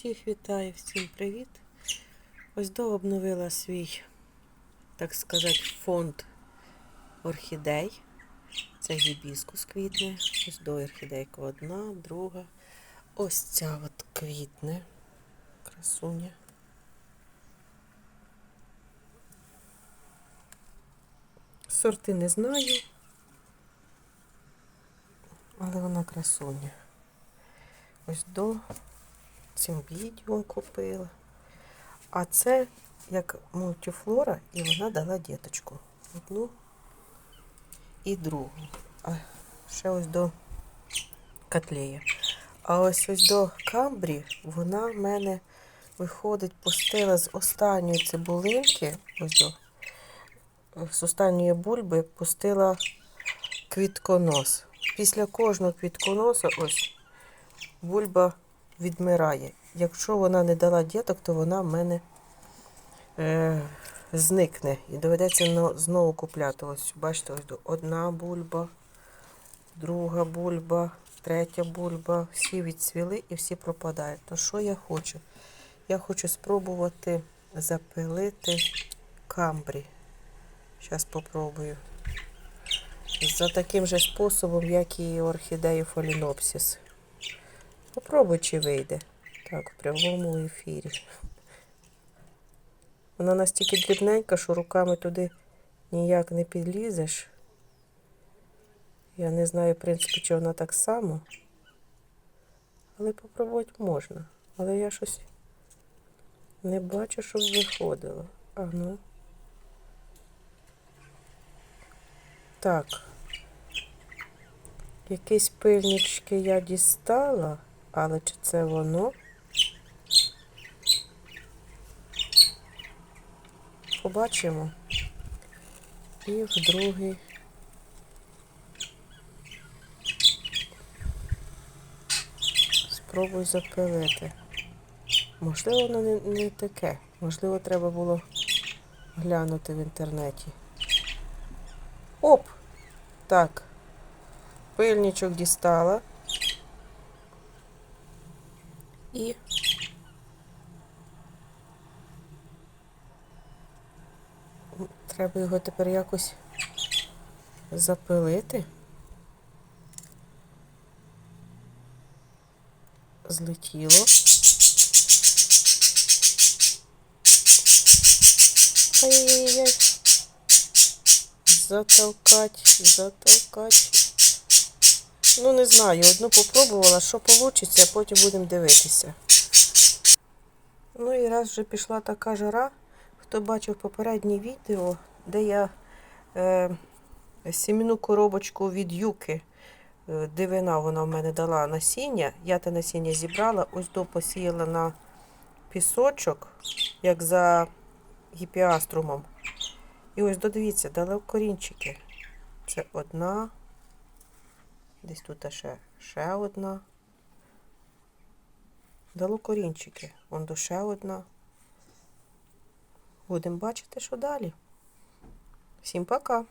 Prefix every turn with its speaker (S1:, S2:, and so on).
S1: Всіх вітаю, всім привіт. Ось до обновила свій, так сказати, фонд орхідей. Це гібіскус квітне. Ось до орхідейка одна, друга. Ось ця от квітне. Красуня. Сорти не знаю, але вона красуня. Ось до цим відео купила. А це як мультифлора, і вона дала діточку. Одну і другу. А ще ось до котлея. А ось ось до камбрі вона в мене виходить, пустила з останньої цибулинки, ось до з останньої бульби пустила квітконос. Після кожного квітконоса ось бульба відмирає. Якщо вона не дала діток, то вона в мене е, зникне і доведеться но- знову купляти. Ось, бачите, ось одна бульба, друга бульба, третя бульба. Всі відцвіли і всі пропадають. То що я хочу? Я хочу спробувати запилити камбрі. Зараз попробую. За таким же способом, як і орхідею фолінопсіс. Попробуй, чи вийде. Так, в прямому ефірі. Вона настільки дрібненька, що руками туди ніяк не підлізеш. Я не знаю, в принципі, чи вона так само. Але попробувати можна. Але я щось не бачу, щоб виходило. А ну. Так. Якісь пильнички я дістала, але чи це воно? Побачимо. І в другий. Спробуй запилити. Можливо, воно не, не таке. Можливо, треба було глянути в інтернеті. Оп! Так. Пильничок дістала. І треба його тепер якось запилити. Злетіло. Ай-яй-яй. Затолкать, затолкать. Ну, не знаю, одну попробувала, що вийде, а потім будемо дивитися. Ну і раз вже пішла така жара, хто бачив попереднє відео, де я е, сім'яну коробочку від юки, е, дивина вона в мене дала насіння. Я те насіння зібрала, ось до посіяла на пісочок, як за гіпіаструмом. І ось додивіться, дала корінчики. Це одна. Десь тут ще, ще одна. Дало корінчики. Вон до ще одна. Будемо бачити, що далі. Всім пока!